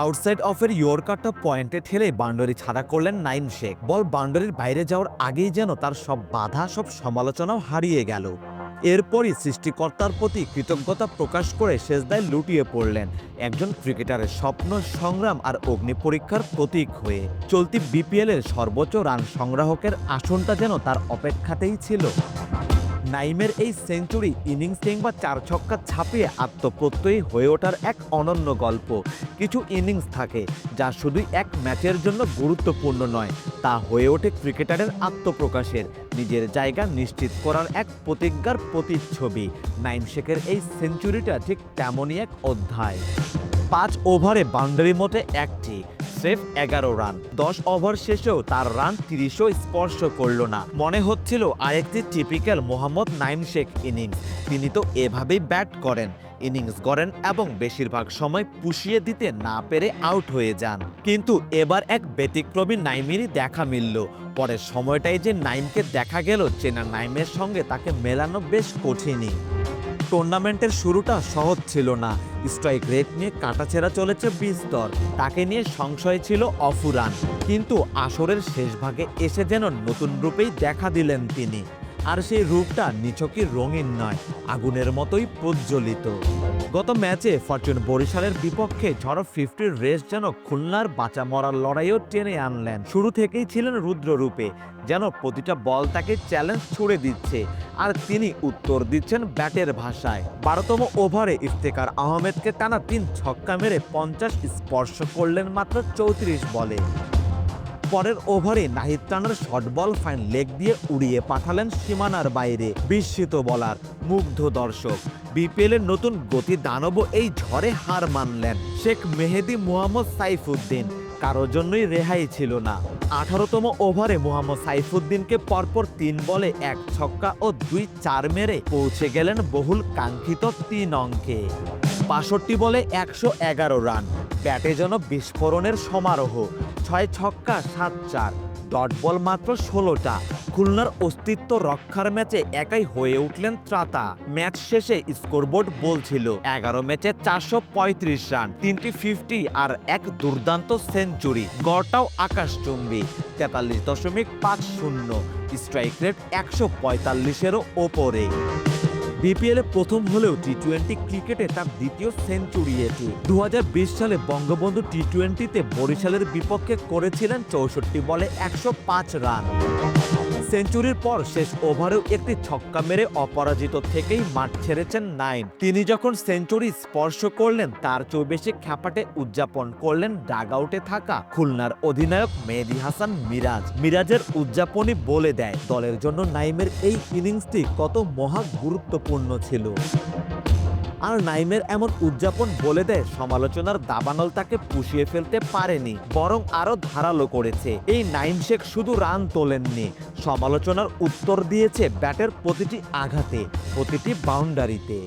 Outside অফের ইয়র্কারটা পয়েন্টে ঠেলে বাউন্ডারি ছাড়া করলেন নাইম শেখ। বল বাউন্ডারির বাইরে যাওয়ার আগেই যেন তার সব বাধা, সব সমালোচনাও হারিয়ে গেল। এরপরই সৃষ্টিকর্তার প্রতি কৃতজ্ঞতা প্রকাশ করে শেষদায় লুটিয়ে পড়লেন একজন ক্রিকেটারের স্বপ্ন, সংগ্রাম আর অগ্নি পরীক্ষার প্রতীক হয়ে। চলতি বিপিএলের সর্বোচ্চ রান সংগ্রাহকের আসনটা যেন তার অপেক্ষাতেই ছিল। নাইমের এই সেঞ্চুরি ইনিংস কিংবা চার ছক্কা ছাপিয়ে আত্মপ্রত্যয়ী হয়ে ওঠার এক অনন্য গল্প। কিছু ইনিংস থাকে যা শুধুই এক ম্যাচের জন্য গুরুত্বপূর্ণ নয়, তা হয়ে ওঠে ক্রিকেটারের আত্মপ্রকাশের। নিজের জায়গা নিশ্চিত করার এক প্রতিজ্ঞার প্রতিচ্ছবি। নাইম শেখের এই সেঞ্চুরিটা ঠিক তেমনই এক অধ্যায়। পাঁচ ওভারে বাউন্ডারি মতে একটি। স্রেফ এগারো রান। দশ ওভার শেষেও তার রান তিরিশও স্পর্শ করল না। মনে হচ্ছিল আরেকটি টিপিক্যাল মোহাম্মদ নাইম শেখ ইনিংস তিনি তো এভাবেই ব্যাট করেন। ইনিংস গড়েন এবং বেশিরভাগ সময় পুষিয়ে দিতে না পেরে আউট হয়ে যান। কিন্তু এবার এক ব্যতিক্রমী নাইমেরই দেখা মিলল। পরের সময়টাই যে নাইমকে দেখা গেল, চেনা নাইমের সঙ্গে তাকে মেলানো বেশ কঠিনই। টুর্নামেন্টের শুরুটা সহজ ছিল না। স্ট্রাইক রেট নিয়ে কাটাছেড়া চলেছে বিস্তর তাকে নিয়ে সংশয় ছিল অফুরান। কিন্তু আসরের শেষ ভাগে এসে যেন নতুন রূপেই দেখা দিলেন তিনি। আর সেই রূপটা নিছকই রঙিন নয়, আগুনের মতোই প্রজ্বলিত। গত ম্যাচে ফরচুন বরিশালের বিপক্ষে ঝড় ফিফটির রেস যেন খুলনার বাঁচা মরার লড়াইও টেনে আনলেন। শুরু থেকেই ছিলেন রুদ্ররূপে, যেন প্রতিটা বল তাকে চ্যালেঞ্জ ছুড়ে দিচ্ছে। আর তিনি উত্তর দিচ্ছেন ব্যাটের ভাষায়। বারোতম ওভারে ইফতেকার আহমেদকে টানা তিন ছক্কা মেরে পঞ্চাশ স্পর্শ করলেন মাত্র চৌত্রিশ বলে। পরের ওভারে নাহিদ টানার শর্ট বল ফাইন লেগ দিয়ে উড়িয়ে পাঠালেন সীমানার বাইরে, বিস্মিত বলার মুগ্ধ দর্শক। বিপিএল এর নতুন গতি দানব এই ঝড়ে হার মানলেন শেখ মেহেদি মুহাম্মদ সাইফুদ্দিন। কারোর জন্যই রেহাই ছিল না। আঠারোতম ওভারে মোহাম্মদ সাইফুদ্দিনকে পরপর তিন বলে এক ছক্কা ও দুই চার মেরে পৌঁছে গেলেন বহুল কাঙ্ক্ষিত তিন অঙ্কে। বাষট্টি বলে একশো এগারো রান। ব্যাটে। যেন বিস্ফোরণের সমারোহ। ছয় ছক্কা, সাত চার। ডট বল মাত্র ষোলোটা। খুলনার অস্তিত্ব রক্ষার ম্যাচে একাই হয়ে উঠলেন ত্রাতা। ম্যাচ শেষে স্কোরবোর্ড বলছিল, এগারো ম্যাচে চারশো পঁয়ত্রিশ রান, তিনটি ফিফটি আর এক দুর্দান্ত সেঞ্চুরি। গড়টাও আকাশচুম্বী, তেতাল্লিশ দশমিক পাঁচ শূন্য। স্ট্রাইক রেট একশো পঁয়তাল্লিশেরও ওপরে। বিপিএল প্রথম হলেও টি টোয়েন্টি ক্রিকেটে তার দ্বিতীয় সেঞ্চুরি এটি। দু হাজার বিশ সালে বঙ্গবন্ধু টি টোয়েন্টিতে বরিশালের বিপক্ষে করেছিলেন চৌষট্টি বলে একশো পাঁচ রান। সেঞ্চুরির পর শেষ ওভারেও একটি ছক্কা মেরে অপরাজিত থেকেই মাঠ ছেড়েছেন নাইন। তিনি যখন সেঞ্চুরি স্পর্শ করলেন, তার চেয়েও বেশি খ্যাপাটে উদযাপন করলেন ডাগ আউটে থাকা খুলনার অধিনায়ক মেহেদি হাসান মিরাজ। মিরাজের উদযাপনই বলে দেয়, দলের জন্য নাইমের এই ইনিংসটি কত মহা গুরুত্বপূর্ণ ছিল। আর নাইমের এমন উদযাপন বলে দেয়, সমালোচনার দাবানল তাকে পুষিয়ে ফেলতে পারেনি, বরং আরও ধারালো করেছে। এই নাইম শেখ শুধু রান তোলেননি, সমালোচনার উত্তর দিয়েছে ব্যাটের প্রতিটি আঘাতে, প্রতিটি বাউন্ডারিতে।